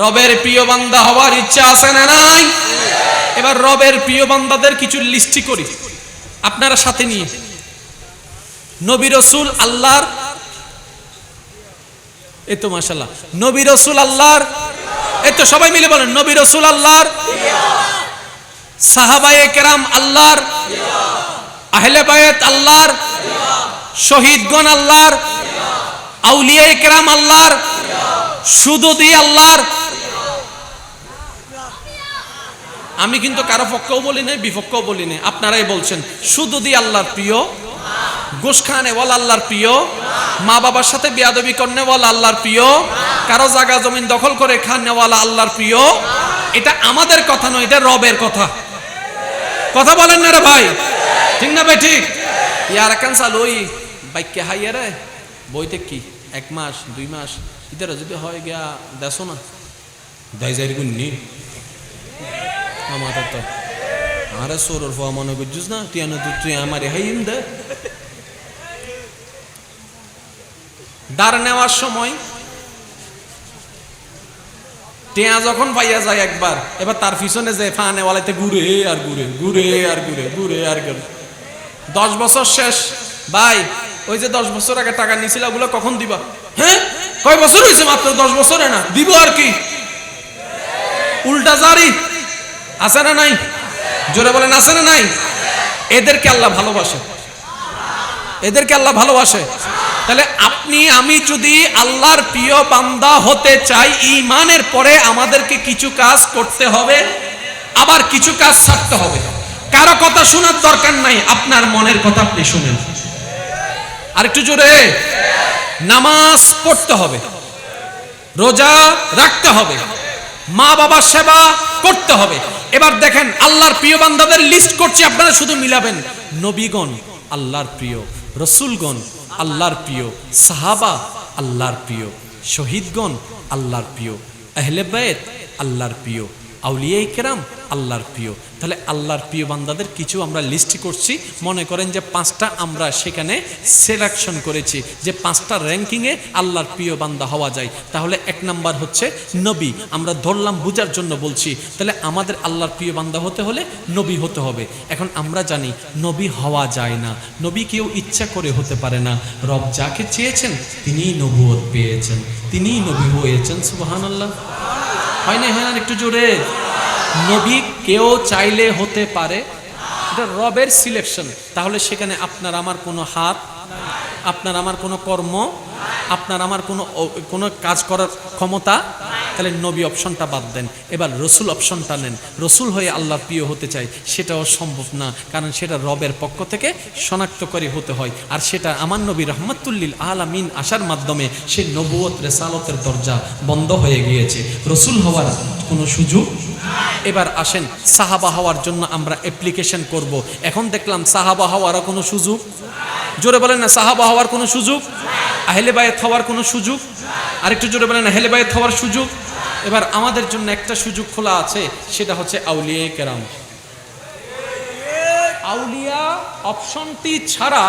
রবের প্রিয় বান্দা হওয়ার ইচ্ছা আছে না নাই? এবার রবের প্রিয় বান্দাদের কিছু লিস্টি করি। আপনারা সাথে নিয়ে। নবী রসুল আল্লাহর এই তো মাশাল্লাহ নবী রসুল আল্লাহর এই তো সবাই মিলে বলেন, নবী রসুল আল্লাহর সাহাবায়ে কেরাম আল্লাহর, আহলে বায়াত আল্লাহর, শহীদগণ আল্লাহর আউলিয়া কেরাম আল্লাহর, সুদদি আল্লাহর আমি কিন্তু কারও পক্ষও বলি নাই, বিপক্ষও বলি নাই। আপনারাই বলছেন সুদদি আল্লাহর প্রিয় গোস খানে ওয়াল আল্লাহর প্রিয় মা বাবার সাথে বিয়াদবি করনে ওয়ালা আল্লাহর প্রিয়, কারও জায়গা জমিন দখল করে খানে ওয়ালা আল্লাহর প্রিয়, এটা আমাদের কথা নয়, এটা রবের কথা। কথা বলেন না রে ভাই। ঠিক না ভাই, ঠিক? ইয়ার একান চালু, ওই বাইককে হাইয়া রে, বইতে কি? এক মাস, দুই মাস, ইতারা যদি হয় গিয়া দেশো না। দাই যাই সোরর ফোয়া মনে করছিস না তুই আনো তুই আমার হাইম দে দাঁড় নেওয়ার সময় টেয়া যখন পাইয়া যায় একবার এবার তার পিছনে যে ফানে ওয়ালাইতে ঘুরে আর ঘুরে ঘুরে আর ঘুরে ঘুরে আর ঘুরে দশ বছর শেষ ভাই ওই যে দশ বছর আগে টাকা নিয়েছিল ওগুলো কখন দিবা হ্যাঁ কয় বছর হয়েছে মাত্র দশ বছরে না দিব আর কি উল্টা জারি আছে না নাই? জোরে বলেন, আছে না নাই? এদেরকে আল্লাহ ভালোবাসে। এদেরকে আল্লাহ ভালোবাসে। তাহলে আপনি, আমি যদি আল্লাহর প্রিয় বান্দা হতে চাই ইমানের পরে আমাদেরকে কিছু কাজ করতে হবে, আবার কিছু কাজ ছাড়তে হবে। কারও কথা শোনার দরকার নাই, আপনার মনের কথা আপনি শুনেন। আরেকটু জোরে। নামাজ পড়তে হবে, রোজা রাখতে হবে মা বাবার সেবা করতে হবে। এবার দেখেন, আল্লাহর প্রিয় বান্দাদের লিস্ট করছি, আপনারা শুধু মিলাবেন। নবীগণ, আল্লাহর প্রিয়। রসুলগণ, আল্লাহর প্রিয়। সাহাবা, আল্লাহর প্রিয়। শহীদগণ, আল্লাহর প্রিয়। আহলে বায়েত আল্লাহর প্রিয়। আউলিয়া কেরাম আল্লাহর প্রিয়। তাহলে আল্লাহর প্রিয় বান্দাদের কিছু আমরা লিস্ট করছি। মনে করেন যে পাঁচটা আমরা সেখানে সিলেকশন করেছি, যে পাঁচটা র্যাঙ্কিংয়ে আল্লাহর প্রিয় বান্দা হওয়া যায়। তাহলে এক নাম্বার হচ্ছে নবী। আমরা ধরলাম, বুঝার জন্য বলছি, তাহলে আমাদের আল্লাহর প্রিয় বান্দা হতে হলে নবী হতে হবে। এখন আমরা জানি, নবী হওয়া যায় না। নবী কেউ ইচ্ছা করে হতে পারে না। রব যাকে চেয়েছেন, তিনিই নবুয়ত পেয়েছেন। তিনিই নবী হয়েছেন সুবাহান আল্লাহ হয় না হ্যাঁ একটু জোরে। নবী কেউ চাইলে হতে পারে। এটা রবের সিলেকশন তাহলে সেখানে আপনার আমার কোনো হাত, আপনার আমার কোনো কর্ম, আপনার আমার কোনো কোনো কাজ করার ক্ষমতা, তাহলে নবী অপশনটা বাদ দেন। এবার রসুল অপশনটা নেন রসুল হয়ে আল্লাহর প্রিয় হতে চাই সেটাও সম্ভব না, কারণ সেটা রবের পক্ষ থেকে শনাক্তকারী হতে হয়। আর সেটা আমার নবী রহমতুল্লিল আলামিন আসার মাধ্যমে সে নবুয়ত রেসালতের দরজা বন্ধ হয়ে গিয়েছে। রসুল হওয়ার কোনো সুযোগ এবার আসেন, সাহাবা হওয়ার জন্য আমরা অ্যাপ্লিকেশন করব। এখন দেখলাম সাহাবা হওয়ারও কোনো সুযোগ জোরে বলেন না, সাহাবা হওয়ার কোনো সুযোগ আহলে বায়েত হওয়ার কোনো সুযোগ আরেকটু জোরে বলেন আহলে বায়েত হওয়ার সুযোগ এবার আমাদের জন্য একটা সুযোগ খোলা আছে, সেটা হচ্ছে আউলিয়া কেরাম। আউলিয়া অপশনটি ছাড়া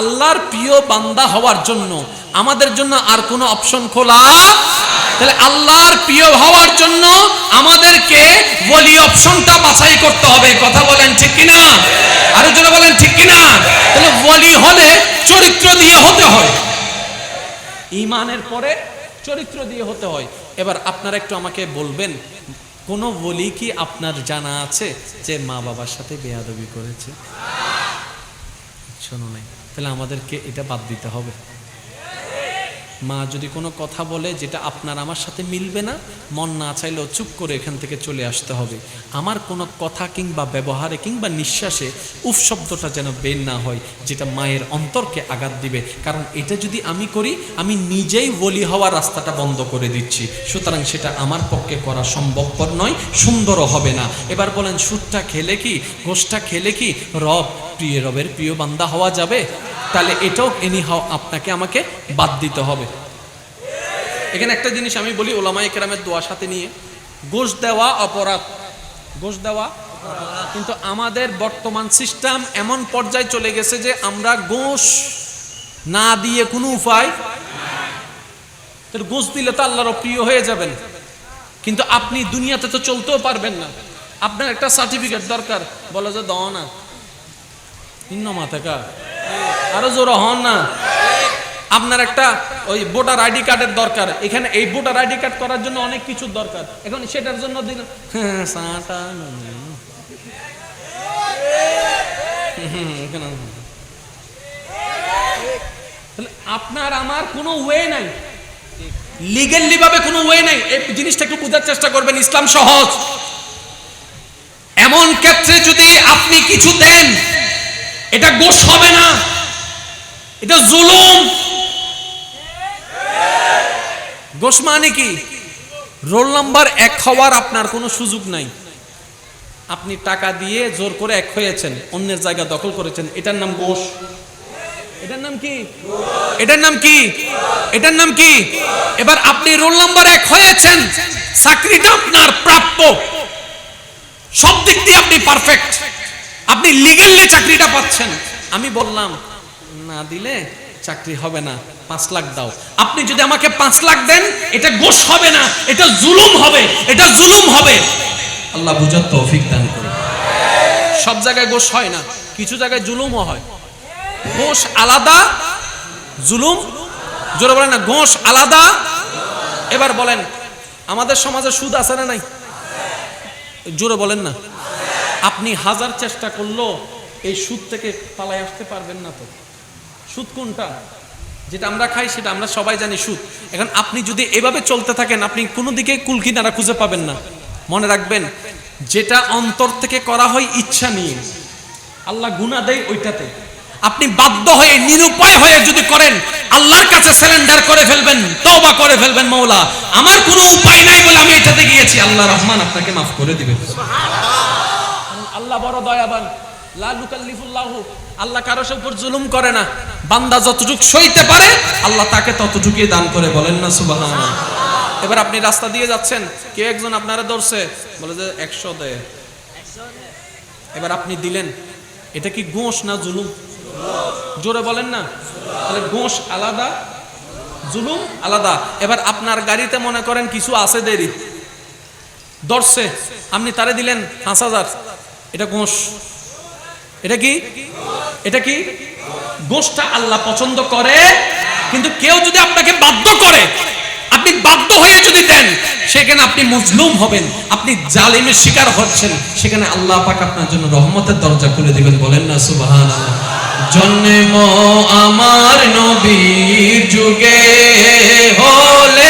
আল্লাহর প্রিয় বান্দা হওয়ার জন্য আমাদের জন্য আর কোনো অপশন খোলা তাহলে আল্লাহর প্রিয় হওয়ার জন্য আমাদেরকে বলি অপশনটা বাছাই করতে হবে, কথা বলেন ঠিক কিনা? আরও জোরে বলেন ঠিক কিনা? তাহলে বলি হলে চরিত্র দিয়ে হতে হয়। ইমানের পরে চরিত্র দিয়ে হতে হয়। এবার আপনারা একটু আমাকে বলবেন, কোনো বলি কি আপনার জানা আছে যে মা বাবার সাথে বেয়াদবি করেছে? শোনো নাই, তাহলে আমাদেরকে এটা বাদ দিতে হবে। মা যদি কোনো কথা বলে যেটা আপনার আমার সাথে মিলবে না, মন না চাইলেও চুপ করে এখান থেকে চলে আসতে হবে। আমার কোনো কথা কিংবা ব্যবহারে কিংবা নিঃশ্বাসে উফ শব্দটা যেন বের না হয়, যেটা মায়ের অন্তরকে আঘাত দিবে। কারণ এটা যদি আমি করি, আমি নিজেই বলি হওয়ার রাস্তাটা বন্ধ করে দিচ্ছি। সুতরাং সেটা আমার পক্ষে করা সম্ভবপর নয়, সুন্দরও হবে না। এবার বলেন সুদটা খেলে কি গোষ্ঠটা খেলে কি? রব, প্রিয় রবের প্রিয় বান্দা হওয়া যাবে? তাহলে এটাও এনি হাও আপনাকে আমাকে বাদ দিতে হবে। এখানে একটা জিনিস আমি বলি ওলামা একরামের দোয়া সাথে নিয়ে ঘোষ দেওয়া অপরাধ ঘোষ দেওয়া কিন্তু আমাদের বর্তমান সিস্টেম এমন পর্যায়ে চলে গেছে যে আমরা ঘোষ না দিয়ে কোনো উপায় ঘোষ দিলে তো আল্লাহর প্রিয় হয়ে যাবেন। কিন্তু আপনি দুনিয়াতে তো চলতেও পারবেন না। আপনার একটা সার্টিফিকেট দরকার। বলে যে, দাও না। ইন্ন মাথাকা আরও জোর হন না। আপনার একটা ওই ভোটার আইডি কার্ডের দরকার। এখানে এই ভোটার আইডি কার্ড করার জন্য অনেক কিছু দরকার। এখন সেটার জন্য দিন আপনার আমার কোনো ওয়ে নাই। লিগেলি ভাবে কোনো ওয়ে নাই। এই জিনিসটা একটু বোঝার চেষ্টা করবেন, ইসলাম সহজ। এমন ক্ষেত্রে যদি আপনি কিছু দেন এটা গোশ হবে না। এটা জুলুম। গোশ মানে কি? রোল নাম্বার এক হওয়ার আপনার কোনো সুযোগ নাই। আপনি টাকা দিয়ে জোর করে এক হয়েছেন, অন্যের জায়গা দখল করেছেন, এটার নাম গোশ। এটার নাম কি? এটার নাম কি? এটার নাম কি? এবার আপনি রোল নাম্বার এক হয়েছেন, চাকরিটা আপনার প্রাপ্য। সব দিক দিয়ে আপনি পারফেক্ট আপনি লিগেললি চাকরিটা পাচ্ছেন। আমি বললাম, না দিলে চাকরি হবে না, পাঁচ লাখ দাও। আপনি যদি আমাকে পাঁচ লাখ দেন, এটা গোশ হবে না, এটা জুলুম হবে, এটা জুলুম হবে। আল্লাহ বুঝার তৌফিক দান করুন। সব জায়গায় গোশ হয় না, কিছু জায়গায় জুলুমও হয়। ঘোষ আলাদা, জুলুম, জোরে বলেন না ঘোষ আলাদা। এবার বলেন, আমাদের সমাজে সুদ আছে না নাই? জোরে বলেন না। আপনি হাজার চেষ্টা করল, এই সুদ থেকে পালায় আসতে পারবেন না তো। সুদ কোনটা? যেটা আমরা খাই, সেটা আমরা সবাই জানি সুদ। এখন আপনি যদি এভাবে চলতে থাকেন, আপনি কোনো দিকে কুলকিনারা খুঁজে পাবেন না। মনে রাখবেন, যেটা অন্তর থেকে করা হয় ইচ্ছা নিয়ে। আল্লাহ গুণা দেয় ওইটাতে। আপনি বাধ্য হয়ে, নিরুপায় হয়ে যদি করেন, আল্লাহর কাছে সিলিন্ডার করে ফেলবেন, তওবা করে ফেলবেন মৌলা আমার কোনো উপায় নাই বলে আমি এটাতে গিয়েছি। আল্লাহ রহমান আপনাকে মাফ করে দিবেন। আল্লাহ বড় দয়াবান। লা নুকাল্লিফুল্লাহু, আল্লাহ কারও উপর জুলুম করে না। বান্দা যতটুকু সইতে পারে, আল্লাহ তাকে ততটুকুই দান করে বলেন না, সুবহানাল্লাহ। এবার আপনি রাস্তা দিয়ে যাচ্ছেন কে একজন আপনারা ধরছে, বলে যে একশো দে। এবার আপনি দিলেন, এটা কি গোশ না জুলুম? জোরে বলেন না। তাহলে গোশ আলাদা, জুলুম আলাদা। এবার আপনার গাড়িতে মনে করেন কিছু আছে দেরি। দর্শে আপনি তারে দিলেন পাঁচ হাজার। এটা গোশ। এটা কি? এটা কি? গোশটা আল্লাহ পছন্দ করে, কিন্তু কেউ যদি আপনাকে বাধ্য করে, আপনি বাধ্য হয়ে যদি দেন, সেখানে আপনি মজলুম হবেন, আপনি জালিমের শিকার হচ্ছেন, সেখানে আল্লাহ পাক আপনার জন্য রহমতের দরজা খুলে দিবেন, বলেন না, সুবহানাল্লাহ। জন্ম আমার নবীর যুগে হলে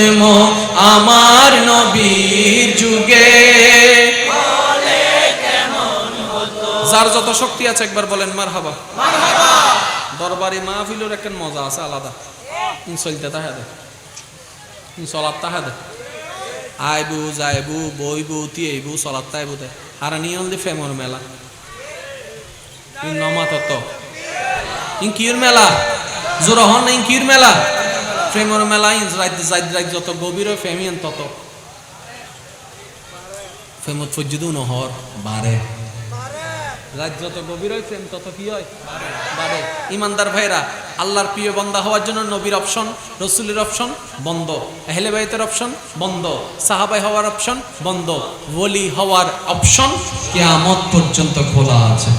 যার যত শক্তি আছে, একবার বলেন মার হাবা দরবারি মাহফিলের একটা মজা আছে, আলাদা। চলতে তাহা দে চলাত তাহা দে আইবু, যাইবু, বইবু, তিয়াইবু চলাত তাইবু দে। আর নিয়ম দি ফেমর মেলা। ইন নমা তত ইন কির মেলা। জোর হন ইন কির মেলা। ফ্রেমর মেলা, ইন রাইত যাইত রাইত যত গভীর ফেমিয়ান তত। ফেমত ফজ্জিদু নহর বারে। রাত যত গভীর হয় প্রেম তত কি হয়? বাড়ে। ইমানদার ভাইরা আল্লাহর প্রিয় বন্দা হওয়ার জন্য নবীর অপশন রসুলের অপশন বন্ধ। আহলে বাইতের অপশন বন্ধ। সাহাবাই হওয়ার অপশন বন্ধ। ওলি হওয়ার অপশন কেয়ামত পর্যন্ত খোলা আছে।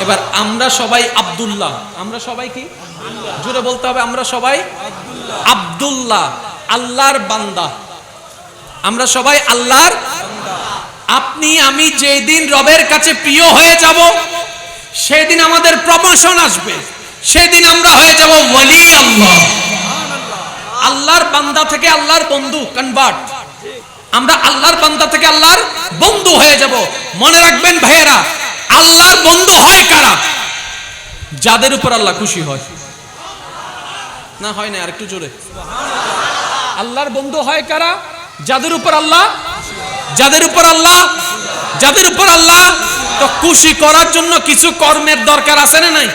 এবার আমরা সবাই আব্দুল্লাহ। আমরা সবাই কি? জুড়ে বলতে হবে, আমরা সবাই আব্দুল্লাহ। আল্লাহর বান্দা। আমরা সবাই আল্লাহর আপনি, আমি যেদিন রবের কাছে প্রিয় হয়ে যাব, সেদিন আমাদের প্রমোশন আসবে। সেদিন আমরা হয়ে যাব ওয়ালি আল্লাহ। আল্লাহর বান্দা থেকে আল্লাহর বন্ধু কনভার্ট আমরা আল্লাহর বান্দা থেকে আল্লাহর বন্ধু হয়ে যাব। মনে রাখবেন ভাইয়েরা, আল্লাহর বন্ধু হয় কারা? যাদের উপর আল্লাহ খুশি হয়। না হয় না আর একটু জোরে। আল্লাহর বন্ধু হয় কারা? যাদের উপর আল্লাহ যাদের উপর আল্লাহ, যাদের উপর আল্লাহ, তো খুশি করার জন্য কিছু কর্মের দরকার আছে না নাই?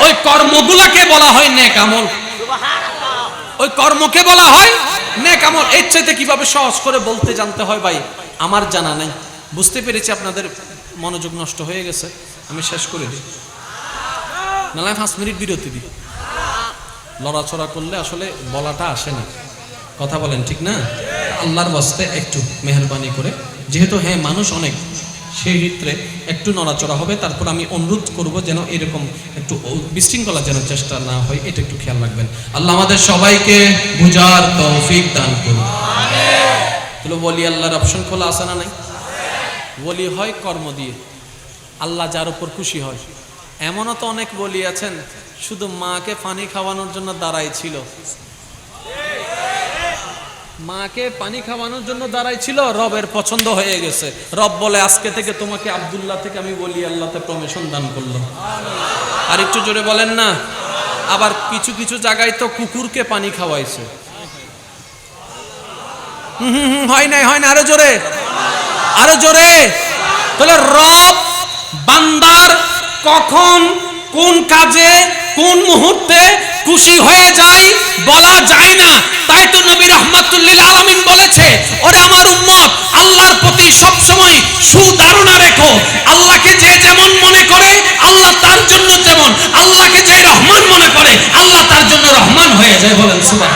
ওই কর্মগুলোকে বলা হয় নেক আমল। ওই কর্মকে বলা হয় নেক আমল। এর চাইতে কীভাবে সহজ করে বলতে জানতে হয় ভাই? আমার জানা নাই। বুঝতে পেরেছি আপনাদের মনোযোগ নষ্ট হয়ে গেছে। আমি শেষ করে দিই। নাহলে পাঁচ মিনিট বিরতি দিই। লড়াচড়া করলে আসলে বলাটা আসে না। কথা বলেন, ঠিক না? আল্লাহর বাস্তে একটু মেহরবানি করে। যেহেতু হ্যাঁ মানুষ অনেক, সেই ক্ষেত্রে একটু নড়াচড়া হবে। তারপর আমি অনুরোধ করব যেন এরকম একটু বিশৃঙ্খলা যেন চেষ্টা না হয়, এটা একটু খেয়াল রাখবেন। আল্লাহ আমাদের সবাইকে বুঝার তৌফিক দান করুন। তাহলে বলি আল্লাহর অপশন খোলা আছে না নাই? বলি হয় কর্ম দিয়ে। আল্লাহ যার উপর খুশি হয়। এমনও তো অনেক বলি আছেন, শুধু মাকে পানি খাওয়ানোর জন্য দাঁড়াই ছিল। মাকে পানি খাওয়ানোর জন্য দাঁড়াই ছিল রবের পছন্দ হয়ে গেছে। রব বলে, আজকে থেকে তোমাকে আব্দুল্লাহ থেকে আমি বলি আল্লাহতে প্রমোশন দান করলাম। আর একটু জোরে বলেন না, আবার কিছু কিছু জায়গায় তো কুকুরকে পানি খাওয়াইছে। হয় নাই, হয় না আরও জোরে। আরও জোরে। তাহলে রব বান্দার কখন কোন কাজে, কোন মুহূর্তে খুশি হয়ে যায়, বলা যায় না। তাই তো নবী রহমতুল্লিল আলমিন বলেছে, ওরে আমার উম্মত, আল্লাহর প্রতি সব সময় সুধারণা রেখো। আল্লাহকে যে যেমন মনে করে, আল্লাহ তার জন্য যেমন। আল্লাহকে যে রহমান মনে করে, আল্লাহ তার জন্য রহমান হয়ে যায় বলেন সুবাহ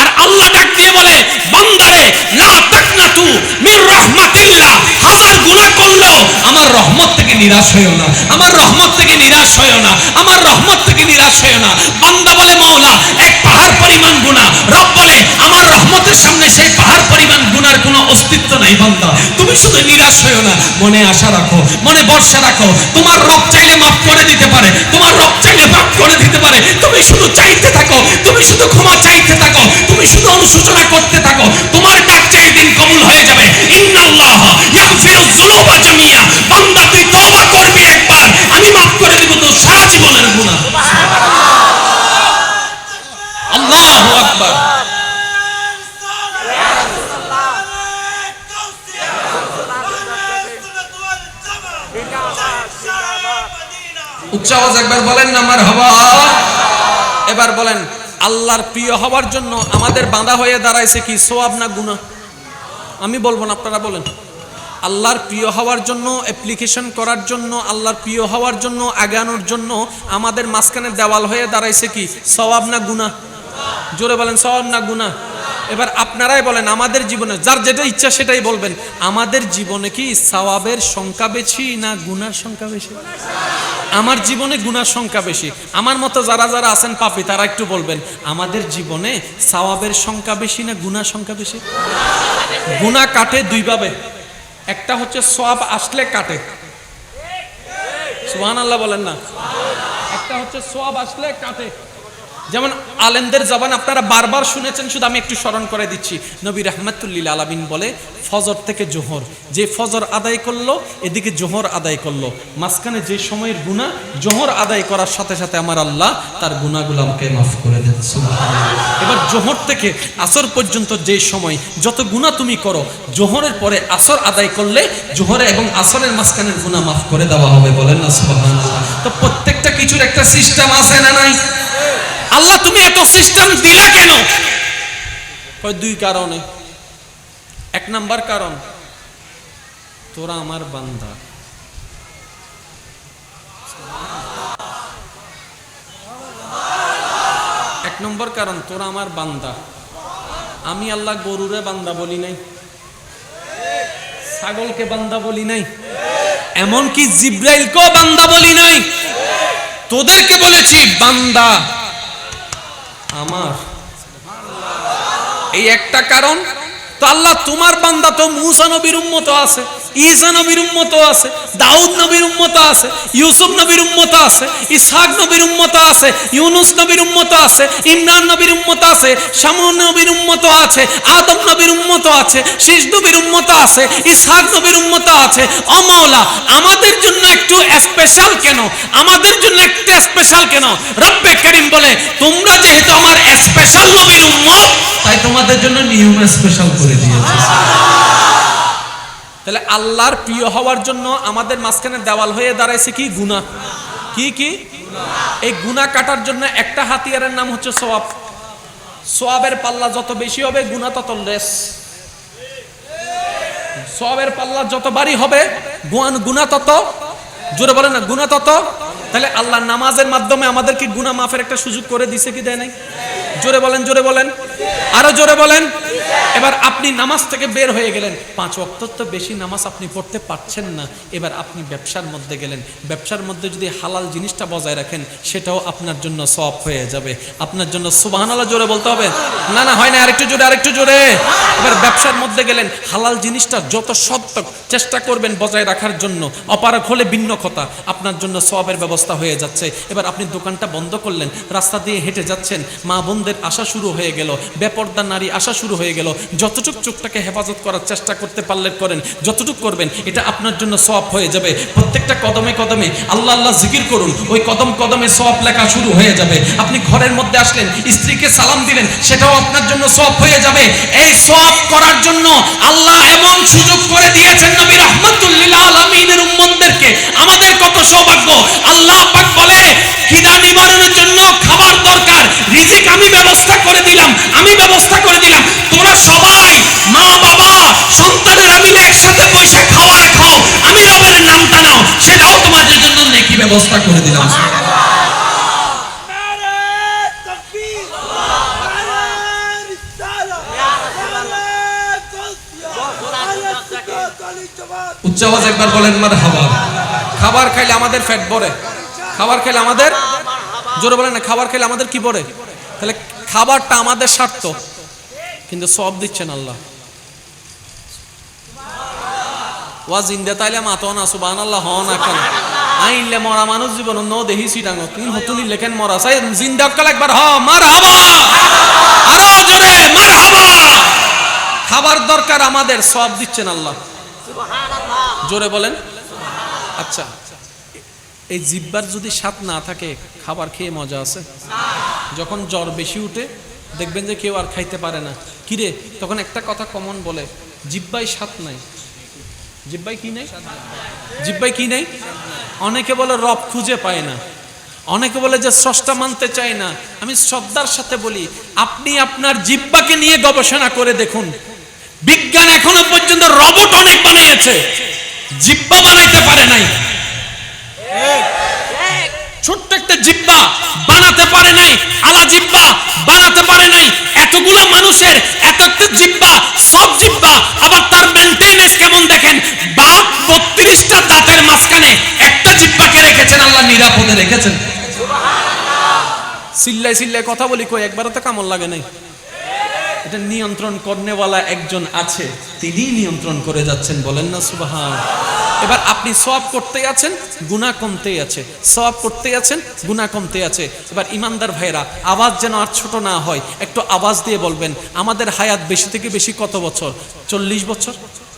আর আল্লাহ দিয়ে বলে বান্দারে, লা তাকনাতু মির রাহমাতিল্লাহ। হাজার গুনাহ করল আমার রহমত থেকে নিরাশ হইও না। আমার রহমত থেকে নিরাশ হইও না। আমার রহমত থেকে নিরাশ হইও না। বান্দা বলে, মাওলা, এক পাহাড় পরিমাণ গুনাহ রব বলে, আমার রহমতের সামনে সেই পাহাড় পরিমাণ গুনার কোনো অস্তিত্ব নাই বান্দা। তুমি শুধু নিরাশ হইও না। মনে আশা রাখো, মনে ভরসা রাখো। তোমার রব চাইলে মাফ করে দিতে পারে। তোমার রব চাইলে মাফ করে দিতে পারে। তুমি শুধু চাইতে থাকো। তুমি শুধু ক্ষমা চাইতে থাকো। তুমি শুধু অনুশোচনা করতে থাকো। তোমার ডাক চাই দিন কবুল হয়ে যাবে। ইন্নাল্লাহ ইয়াগফিরুয যুনুবা জামিয়া। বান্দা, তুই তওবা করবি একবার। আমি মাফ করে দিব তোর সারা জীবনের গুনাহ। আল্লাহু আকবার। উচ্চ আওয়াজ একবার বলেন না আমার হবা এবার বলেন আল্লাহর প্রিয় হওয়ার জন্য আমাদের বাঁধা হয়ে দাঁড়াইছে কি? সোয়াব না গুনাহ? আমি বলব না, আপনারা বলেন। আল্লাহর প্রিয় হওয়ার জন্য অ্যাপ্লিকেশন করার জন্য, আল্লাহর প্রিয় হওয়ার জন্য, আগানোর জন্য আমাদের মাঝখানে দেওয়াল হয়ে দাঁড়াইছে কি? সওয়াব না গুনাহ? জোরে বলেন সওয়াব না গুনাহ? এবার আপনারাই বলেন, আমাদের জীবনে যার যেটা ইচ্ছা সেটাই বলবেন। আমাদের জীবনে কি সওয়াবের সংখ্যা বেশি না গুনার সংখ্যা বেশি? আমার জীবনে গুনার সংখ্যা বেশি। আমার মতো যারা যারা আছেন, পাপি, তারা একটু বলবেন, আমাদের জীবনে সওয়াবের সংখ্যা বেশি না গুনার সংখ্যা বেশি? গুনা কাটে দুইভাবে। একটা হচ্ছে সব আসলে কাটে। সুহান আল্লাহ বলেন না। একটা হচ্ছে সব আসলে কাটে। যেমন আলেমদের জবান আপনারা বারবার শুনেছেন, শুধু আমি একটু স্মরণ করে দিচ্ছি। নবী রহমাতুল্লিল আলামিন বলে, ফজর থেকে জোহর। যে ফজর আদায় করল, এদিকে জোহর আদায় করল। মাঝখানে যে সময়ের গুণা জোহর আদায় করার সাথে সাথে আমার আল্লাহ তার গুণাগুলো আমাকে মাফ করে দেন। এবার জোহর থেকে আসর পর্যন্ত যে সময়, যত গুণা তুমি করো, জোহরের পরে আসর আদায় করলে জোহরে এবং আসরের মাঝখানের গুণা মাফ করে দেওয়া হবে বলেন না। তো প্রত্যেকটা কিছুর একটা সিস্টেম আছে না নাই? তুমি এত সিস্টেম দিলা কেন? দুই কারণে। এক নাম্বার কারণ, তোরা আমার বান্দা। এক নম্বর কারণ, তোরা আমার বান্দা। আমি আল্লাহ গরুরে বান্দা বলি নাই। ছাগলকে বান্দা বলি নাই। এমনকি জিব্রাইলকেও বান্দা বলি নাই। তোদেরকে বলেছি, বান্দা। আমার এই একটা কারণ তো আল্লাহ তোমার বান্দা তো মুসা নবীর উম্মত আছে ঈসা নবীর উম্মত আছে দাউদ নবীর উম্মত আছে ইউসুফ নবীর উম্মত আছে ইসহাক নবীর উম্মত আছে ইউনুস নবীর উম্মত আছে ইমরান নবীর উম্মত আছে শামুন নবীর উম্মত আছে আদম নবীর উম্মত আছে শীষ নবীর উম্মত আছে ইসহাক নবীর উম্মত আছে ও মাওলা আমাদের জন্য স্পেশাল কেন? আমাদের জন্য একটু স্পেশাল কেন? রব্বে করিম বলে, তোমরা যেহেতু আমার স্পেশাল নবীর উম্মত, তাই তোমাদের জন্য নিয়ম স্পেশাল করে দিয়েছে। তাহলে আল্লাহর প্রিয় হওয়ার জন্য আমাদের মাঝখানে দেওয়াল হয়ে দাঁড়াইছে কি? গুনাহ। কি কি? এই গুনাহ কাটার জন্য একটা হাতিয়ারের নাম হচ্ছে সোয়াব। সোয়াবের পাল্লা যত বেশি হবে, গুনাহ তত লেস সোয়াবের পাল্লা যত বাড়ি হবে, গুয়ান গুনাহ তত জোরে বলে না গুণা তত তাহলে আল্লাহ নামাজের মাধ্যমে আমাদেরকে গুনাহ মাফের একটা সুযোগ করে দিছে কি দেয় নাই? জোরে বলেন জোরে বলেন। আরও জোরে বলেন। এবার আপনি নামাজ থেকে বের হয়ে গেলেন। পাঁচ ওয়াক্ত তো বেশি নামাজ আপনি পড়তে পারছেন না। এবার আপনি ব্যবসার মধ্যে গেলেন। ব্যবসার মধ্যে যদি হালাল জিনিসটা বজায় রাখেন, সেটাও আপনার জন্য সব হয়ে যাবে। আপনার জন্য সুবহানাল্লাহ জোরে বলতে হবে। না না, হয় না, আরেকটু জোরে আরেকটু জোরে। এবার ব্যবসার মধ্যে গেলেন। হালাল জিনিসটা যত সত্য চেষ্টা করবেন বজায় রাখার জন্য। অপারক হলে ভিন্ন কথা। আপনার জন্য সবের ব্যবস্থা হয়ে যাচ্ছে। এবার আপনি দোকানটা বন্ধ করলেন, রাস্তা দিয়ে হেঁটে যাচ্ছেন, মা বোনদের আসা শুরু হয়ে গেল বেপর্দা নারী আসা শুরু হয়ে গেল। যতটুক চোখটাকে হেফাজত করার চেষ্টা করতে পারলে করেন। যতটুক করবেন, এটা আপনার জন্য সব হয়ে যাবে। প্রত্যেকটা কদমে কদমে আল্লাহ আল্লাহ জিকির করুন, ওই কদম কদমে সব লেখা শুরু হয়ে যাবে। আপনি ঘরের মধ্যে আসলেন, স্ত্রীকে সালাম দিলেন, সেটাও আপনার জন্য সব হয়ে যাবে। এই সব করার জন্য আল্লাহ এমন সুযোগ করে দিয়েছেন, নবী রহমতুল্লিল আলমিনের উম্মনদেরকে আমাদের কত সৌভাগ্য, আল্লাহ পাক বলে, খিদা নিবারণের জন্য খাবার দরকার। রিজিক আমি ব্যবস্থা করে দিলাম, আমি ব্যবস্থা করে দিলাম। তোমরা সবাই মা, বাবা, সন্তানেরা মিলে একসাথে বসে খাবার খাও। আমি রবের নামটা নাও, সেটাও তোমাদের জন্য নেকি ব্যবস্থা করে দিলাম। উচ্চ আওয়াজ একবার বলেন মার হাবা খাবার খাইলে আমাদের ফ্যাট পড়ে খাবার খাইলে আমাদের? জোরে বলেন না খাবার খাইলে আমাদের কি পড়ে? তাহলে খাবারটা আমাদের স্বার্থ কিন্তু সব দিচ্ছেন আল্লাহ। ওয়া জিন্দা তাইলে মাতো না সুবান আল্লাহ হ না কেন? আইনলে মরা মানুষ জীবন ন দেহি হতুনি লেখেন মরা সাই জিন্দা কাল একবার হ মার হাবা আরও জোরে মার হাবা খাবার দরকার আমাদের সব দিচ্ছেন আল্লাহ। জোরে বলেন। আচ্ছা। এই জিব্বার যদি স্বাদ না থাকে, খাবার খেয়ে মজা আছে। যখন জ্বর বেশি উঠে, দেখবেন যে কেউ আর খাইতে পারে না। কিরে তখন একটা কথা কমন বলে জিব্বাই স্বাদ নাই। জিব্বাই কি নাই? জিব্বাই কি নাই? অনেকে বলে, রব খুঁজে পায় না। অনেকে বলে যে, স্রষ্টা মানতে চায় না। আমি শ্রদ্ধার সাথে বলি, আপনি আপনার জিব্বাকে নিয়ে গবেষণা করে দেখুন। বিজ্ঞান এখনও পর্যন্ত রবট অনেক বানিয়েছে। জিব্বা বানাইতে পারে নাই। ছোট্ট একটা জিব্বা বানাতে পারে নাই আলা জিব্বা বানাতে পারে নাই। এতগুলো মানুষের এত একটা জিব্বা, সব জিব্বা, আবার তার মেনটেনেন্স কেমন দেখেন? বাপ বত্রিশটা দাঁতের মাঝখানে একটা জিব্বাকে রেখেছেন, আল্লাহ নিরাপদে রেখেছেন। সিল্লাই সিল্লাই কথা বলি কই একবারও তো কামল লাগে নাই। এটা নিয়ন্ত্রণ করনেওয়ালা একজন আছে তিনি নিয়ন্ত্রণ করে যাচ্ছেন, বলেন না সুবাহান। এবার আপনি সব করতে আছেন গুণা কমতে আছে। সব করতে আছেন গুণা কমতে আছে। এবার ইমানদার ভাইরা আওয়াজ যেন আর ছোট না হয়, একটু আওয়াজ দিয়ে বলবেন, আমাদের হায়াত বেশি থেকে বেশি কত বছর? চল্লিশ বছর,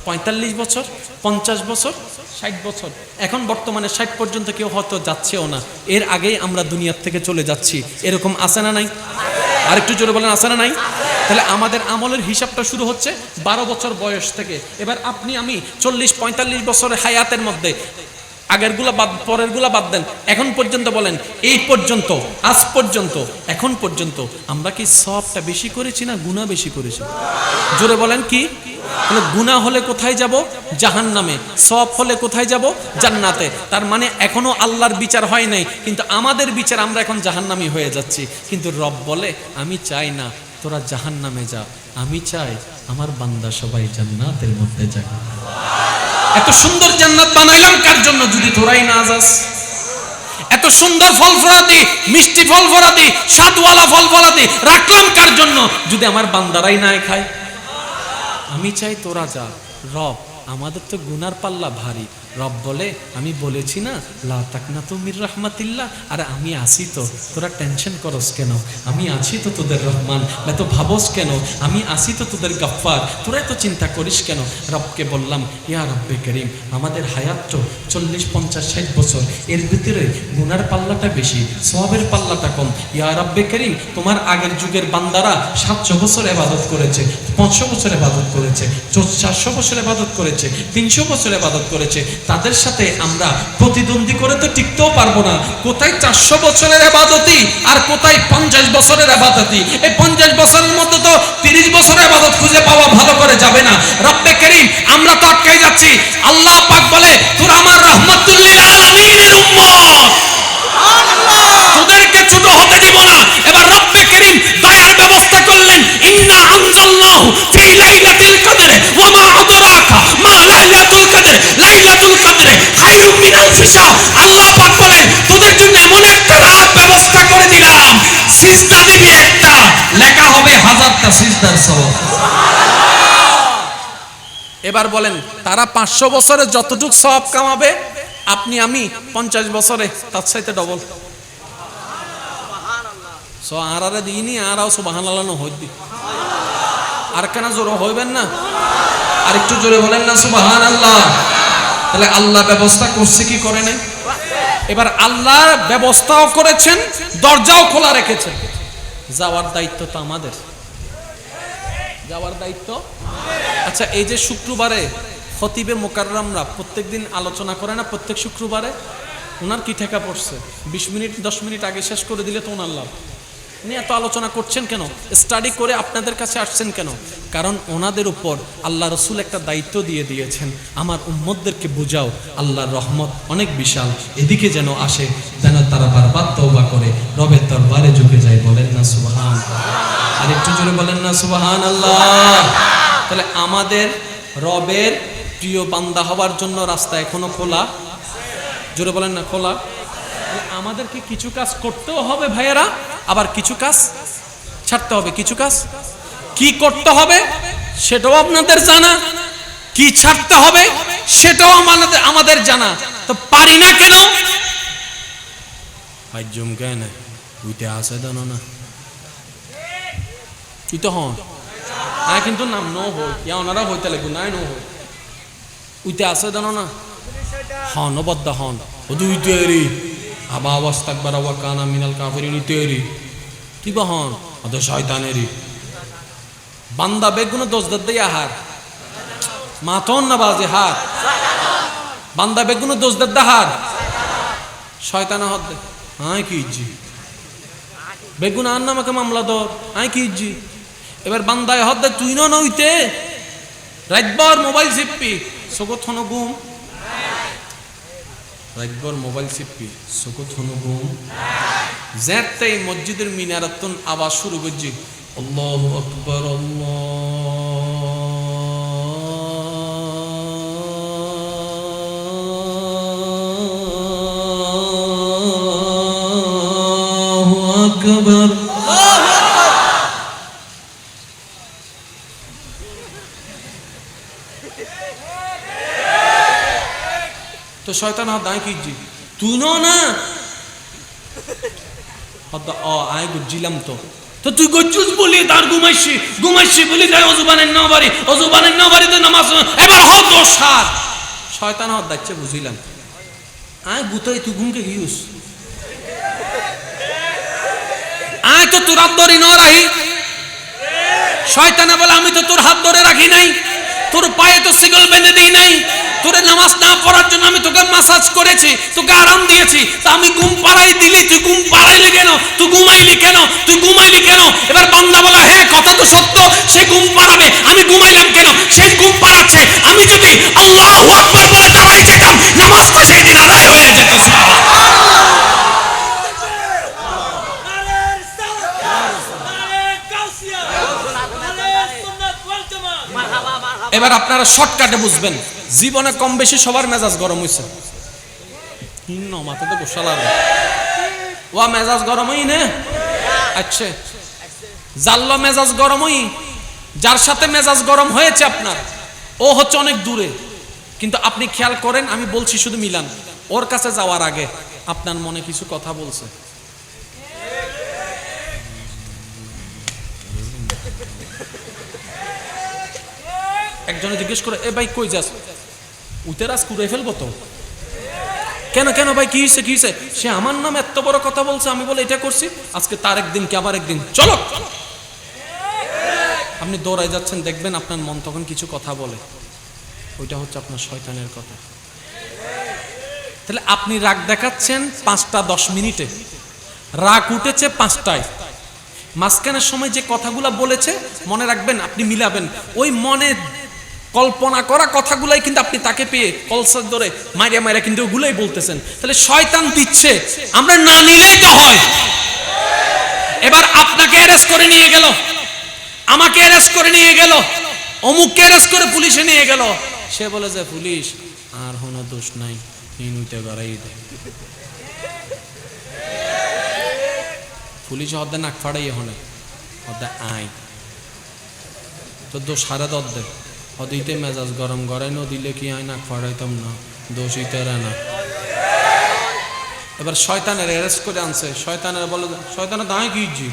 পঁয়তাল্লিশ বছর, পঞ্চাশ বছর, ষাট বছর। এখন বর্তমানে ষাট পর্যন্ত কেউ হয়তো যাচ্ছেও না। এর আগেই আমরা দুনিয়ার থেকে চলে যাচ্ছি। এরকম আছে না নাই? আরেকটু জোরে বলেন, আছে না নাই? তাহলে আমাদের আমলের হিসাবটা শুরু হচ্ছে বারো বছর বয়স থেকে। এবার আপনি, আমি চল্লিশ, পঁয়তাল্লিশ বছরের হায়াতের মধ্যে, আগেরগুলা বাদ, পরেরগুলা বাদ দেন। এখন পর্যন্ত বলেন, এই পর্যন্ত, আজ পর্যন্ত, এখন পর্যন্ত আমরা কি সবটা বেশি করেছি না গুণা বেশি করেছি? জোরে বলেন কি? তাহলে গুণা হলে কোথায় যাব? জাহান নামে সব হলে কোথায় যাব? জান্নাতে। তার মানে এখনও আল্লাহর বিচার হয় নাই, কিন্তু আমাদের বিচার আমরা এখন জাহান্নামি হয়ে যাচ্ছি। কিন্তু রব বলে, আমি চাই না তোরা জাহান নামে যা। আমি চাই আমার বান্দা সবাই জান্নাতের মধ্যে যায় এত সুন্দর জান্নাত বানাইলাম কার জন্য যদি তোরাই না যাস? এত সুন্দর ফল ফলাদি মিষ্টি ফল ফলাদি স্বাদওয়ালা ফল ফলাদি রাখলাম কার জন্য যদি আমার বান্দারাই না খায়? আমি চাই তোরা যা। রব, আমাদের তো গুনার পাল্লা ভারী। রব বলে, আমি বলেছি না, লা তাকনা তো মির রহমাতিল্লা আর আমি আসি তো। তোরা টেনশন করস কেন? আমি আছি তো তোদের রহমান। এত ভাবস কেন? আমি আসি তো তোদের গফ্ফার। তোরা এত চিন্তা করিস কেন? রবকে বললাম, ইয়া রব্বে করিম, আমাদের হায়াত তো চল্লিশ, পঞ্চাশ, ষাট বছর। এর ভিতরে গুনার পাল্লাটা বেশি সবের পাল্লাটা কম। ইয়া রব্বে করিম, তোমার আগের যুগের বান্দারা সাতশো বছর এবাদত করেছে, পাঁচশো বছর এবাদত করেছে চারশো বছর এবাদত করেছে, তিনশো বছর এবাদত করেছে। তাদের সাথে আমরা প্রতিদ্বন্দ্বী করে তো টিকতেও পারব না। কোথায় চারশো বছরের আবাদতি আর কোথায় পঞ্চাশ বছরের আবাদতি এই পঞ্চাশ বছরের মধ্যে তো তিরিশ বছরের আবাদত খুঁজে পাওয়া ভালো করে যাবে না। রব্বে করিম, আমরা তো আটকাই যাচ্ছি। আল্লাহ পাক বলে, তোরা আমার তোদেরকে ছোট হতে দিব না। এবার রব্বে করিম দয়ার ব্যবস্থা করলেন আল্লাহ পাক বলে, তোদের জন্য এমন একটা রাত ব্যবস্থা করে দিলাম। একটা। লেখা হবে হাজারটা সিজদার সওয়াব। এবার বলেন, তারা পাঁচশো বছরে যতটুক সব কামাবে, আপনি, আমি পঞ্চাশ বছরে, তার সাথে ডবল সো আরারে দিইনি আরাও সুবাহান আল্লাহ হইদি আর কেন জোর হইবেন না? আর একটু জোরে বলেন না সুবাহান আল্লাহ তাহলে আল্লাহ ব্যবস্থা করছে কি করে নাই? এবার আল্লাহ ব্যবস্থাও করেছেন, দরজাও খোলা রেখেছেন। যাওয়ার দায়িত্ব তো আমাদের। যাওয়ার দায়িত্ব। আচ্ছা এই যে শুক্রবারে খতিবে মোকাররামরা প্রত্যেকদিন আলোচনা করে না? প্রত্যেক শুক্রবারে? ওনার কি ঠেকা পড়ছে? বিশ মিনিট, দশ মিনিট আগে শেষ করে দিলে তো ওনার লাভ। উনি এত আলোচনা করছেন কেন? স্টাডি করে আপনাদের কাছে আসছেন কেন? কারণ ওনাদের উপর আল্লাহ রসুল একটা দায়িত্ব দিয়ে দিয়েছেন। আমার উম্মতদেরকে বুঝাও, আল্লাহর রহমত অনেক বিশাল। এদিকে যেন আসে, যেন তারা বারবার তৌবা করে, রবের দরবারে ঝুঁকে যায় বলেন না সুবহান আর একটু জোরে বলেন না সুবহান আল্লাহ তাহলে আমাদের রবের প্রিয় বান্দা হওয়ার জন্য রাস্তা এখনও খোলা। জোরে বলেন না, খোলা। আমাদেরকে কিছু কাজ করতেও হবে ভাইয়েরা, আবার কিছু কাজ ছাড়তে হবে। কিছু কাজ কি করতে হবে সেটাও আপনাদের জানা, কি ছাড়তে হবে সেটাও আমাদের আমাদের জানা। তো পারি না কেন? জম কেন উইতে আছে জানো না। কি তো হন হ্যাঁ কিন্তু নাম ন হই ইয়া ওনারা হইতে লাগবে নাই ন হই উইতে আছে জানো না? হন বদ্দা হন। দুই তৈরি আবা অবস্থা একবার আবা কানা মিনাল কাফিরিনি তৈরি কি বা হন? অত শয়তানেরই বান্দা বেগুনো দোষ দদ্দাই আহার মাতন না বাজে হার বান্দা বেগুনো দোষ দদ্দা হার শয়তানা হদ হ্যাঁ কি ইজ্জি। বেগুন আর নামাকে মামলা দর আই কি ইজ্জি। এবার বান্দায় হদ্দে তুই নইতে। রাতবার মোবাইল চিপ্পি চকুত হনো গুম রাতবার মোবাইল চিপ্পি চকুত হনো গুম জেরতে মসজিদের মিনারাতন আওয়াজ শুরু করছি। আল্লাহ আকবর আকবর। শয়তান হাত দাঁড়িয়ে কি তুই নো। আয় গুজিলাম তো। তো তুই গজ্জুস বলি, তার ঘুমাইছি ঘুমাইছি বলি অজুবানের অজুবানের নামাজ এবার সার। শয়তান দাচ্ছে বুঝিলাম। আয় গুতাই, তুই ঘুমকে আয় তো তোর হাত ধরি ন রাহি। শয়তানে বলে, আমি তো তোর হাত ধরে রাখি নাই। তোর পায়ে তো সিগল বেঁধে দিই নাই। তোরে নামাজ না পড়ার জন্য আমি তোকে মাসাজ করেছি, তোকে আরাম দিয়েছি, তা আমি ঘুম পাড়াই দিলি, তুই ঘুম পাড়াইলি কেন? তুই ঘুমাইলি কেন? তুই ঘুমাইলি কেন? এবার বান্দা বলে হ্যাঁ কথা তো সত্য, সে ঘুম পাড়াবে। আমি ঘুমাইলাম কেন? সে ঘুম পাড়াচ্ছে। আমি যদি আপনারা শর্টকাটে বুঝবেন। জীবনে কম বেশি সবার মেজাজ গরম হয়েছে মাথাতে গোসা লাগে ও মেজাজ গরম হই নে? আচ্ছা। জাল্ল মেজাজ গরম হই যার সাথে মেজাজ গরম হয়েছে আপনার ও হচ্ছে অনেক দূরে। কিন্তু আপনি খেয়াল করেন আমি বলছি শুধু মিলান। ওর কাছে যাওয়ার আগে আপনার মনে কিছু কথা বলছে। একজনে জিজ্ঞেস করে, এ ভাই, কই যাস? উতেরাস কুড়ে ফেলব তো। কেন কেন ভাই, কি হয়েছে কি হয়েছে সে আমার নাম এত বড় কথা বলছে, আমি বলে এটা করছি, আজকে তার একদিন কি আবার একদিন। চলো! আপনি দৌড়ায় যাচ্ছেন, দেখবেন আপনার মন তখন কিছু কথা বলে। ওইটা হচ্ছে আপনার শয়তানের কথা। তাহলে আপনি রাগ দেখাচ্ছেন পাঁচটা দশ মিনিটে। রাগ উঠেছে পাঁচটায়। মাঝখানের সময় যে কথাগুলো বলেছে, মনে রাখবেন, আপনি মিলাবেন। ওই মনে কল্পনা করা কথাগুলাই কিন্তু আপনি তাকে পেয়ে কলসার ধরে মাইরা মাইরা কিন্তু ওগুলাই বলতেছেন। তাহলে শয়তান দিচ্ছে আমরা না নিলেই তো হয়। এবার আপনাকে অ্যারেস্ট করে নিয়ে গেল, আমাকে অ্যারেস্ট করে নিয়ে গেল, অমুককে অ্যারেস্ট করে পুলিশে নিয়ে গেল। সে বলে যে, পুলিশ, আর কোনো দোষ নাই ইনুতে গড়াই দেয় পুলিশ হদ্দে নাক ফাড়াই হনে হদ্দে আই তো দোষ হারে দদ্দে হদিতে মেজাজ গরম গড়াই দিলে কি আই নাক ফাড়াইতাম না দোষ ইতারা না। এবার শয়তানের অ্যারেস্ট করে আনছে। শয়তানের বলে, শয়তানের দাঁড়ায় কি জি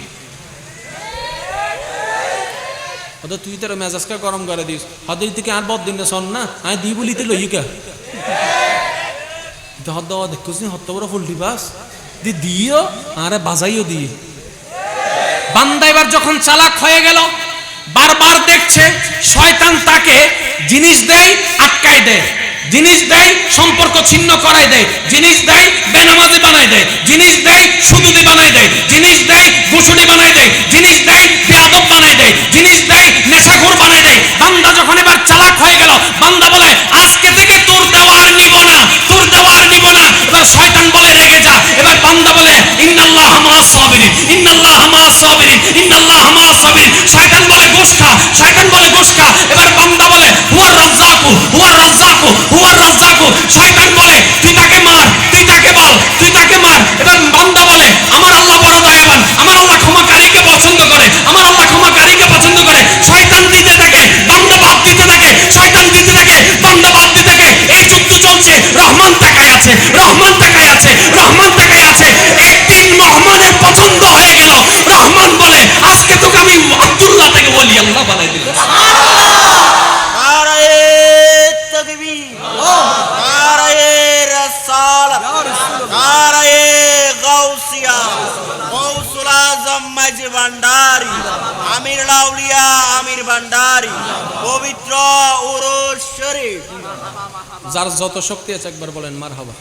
হয়তো তুই তোর মেজাজকে গরম করে দিস। হয়তো থেকে আর বদ দিন শোন না আমি দি বলিতে লই কা? হদ্দ দেখছিস হত্ত বড় ফুলটি বাস। দি, দিও, আরে বাজাইও দিয়ে বান্দা এবার যখন চালাক হয়ে গেল বারবার দেখছে, শয়তান তাকে জিনিস দেয়, আটকায় দেয়। জিনিস দেয়, সম্পর্ক ছিন্ন করায় দেয়। জিনিস দেয়, বেনামাজি বানায় দেয়। জিনিস দেয় সুদুদি বানায় দেয়। জিনিস দেয় ঘুষুরি বানায় দেয়। জিনিস দেয়, বেয়াদব বানায় দেয়। জিনিস দেয়, নেশাখোর বানায় দেয়। বান্দা যখন এবার চালাক হয়ে গেল, বান্দা বলে, আজকে থেকে তোর দেওয়া আর নিব না, তোর দেওয়া আর নিব না। এবার শয়তান বলে, রেগে যা। এবার বান্দা ইন্নাল্লাহ হামা সাবিরিন, ইন্নাল্লাহ সাবিরিন। শয়তান বলে গোশ খা শয়তান বলে গোশখা এবার বান্দা বলে হুয়ার রাজ্জাকু হুয়ার যত শক্তি আছে একবার বলেন মার হাবা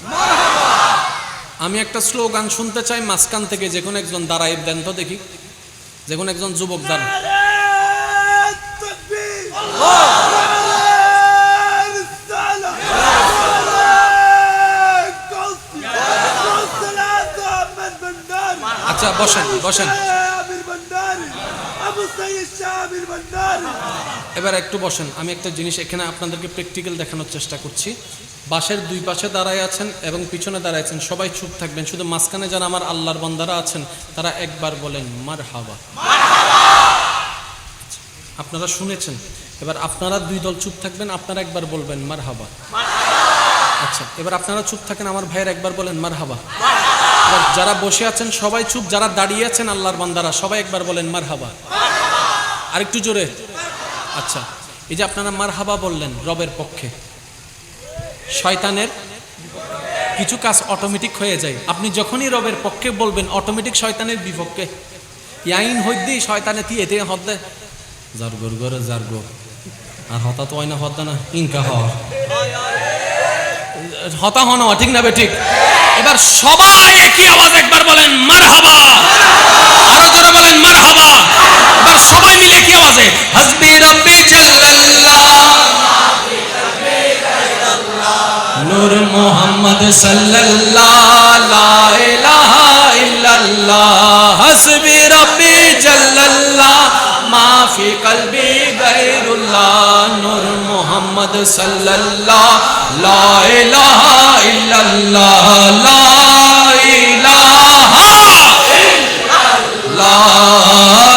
আমি একটা স্লোগান শুনতে চাই মাঝখান থেকে যে কোনো একজন দাঁড়াই দেন তো দেখি যে কোনো একজন যুবক দাঁড় আচ্ছা বসেন বসেন। এবার একটু বসেন, আমি একটা জিনিস এখানে আপনাদেরকে প্র্যাকটিক্যাল দেখানোর চেষ্টা করছি। বাসের দুই পাশে দাঁড়ায় আছেন এবং পিছনে দাঁড়ায় আছেন, সবাই চুপ থাকবেন, শুধু মাঝখানে যারা আমার আল্লাহর বন্দারা আছেন, তারা একবার বলেন মার হাওয়া আপনারা শুনেছেন, এবার আপনারা দুই দল চুপ থাকবেন, আপনারা একবার বলবেন মার হাবা আচ্ছা এবার আপনারা চুপ থাকেন, আমার ভাইয়ের একবার বলেন মার হাবা এবার যারা বসে আছেন, সবাই চুপ, যারা দাঁড়িয়ে আছেন আল্লাহর বান্দারা, সবাই একবার বলেন মার হাবা আরেকটু জোরে আচ্ছা এই যে আপনারা মার হাবা বললেন রবের পক্ষে, শয়তানের কিছু কাজ অটোমেটিক হয়ে যায়। আপনি যখনই রবের পক্ষে বলবেন অটোমেটিক শয়তানের বিপক্ষে। ইয়াইন হইদি শয়তানে তি এতে হদ্দে। যার গোর গোর যার গো আর হতা তো না হদ্দা না, ইনকা হ হতা হন ঠিক না বে ঠিক? এবার সবাই একই আওয়াজ একবার বলেন মার হাবা আরও জোরে বলেন মার হাবা সবাই মিলে কি আওয়াজে, হাসবি রব্বি জাল্লাল্লাহ। নূর মোহাম্মদ সাল্লাল্লাহ, লা ইলাহা ইল্লাল্লাহ। হাসবি রব্বি জাল্লাল্লাহ। মা ফি কলবি গায়রুল্লাহ। নূর মোহাম্মদ সাল্লাল্লাহ। লা ইলাহা ইল্লাল্লাহ। লা ইলাহা লা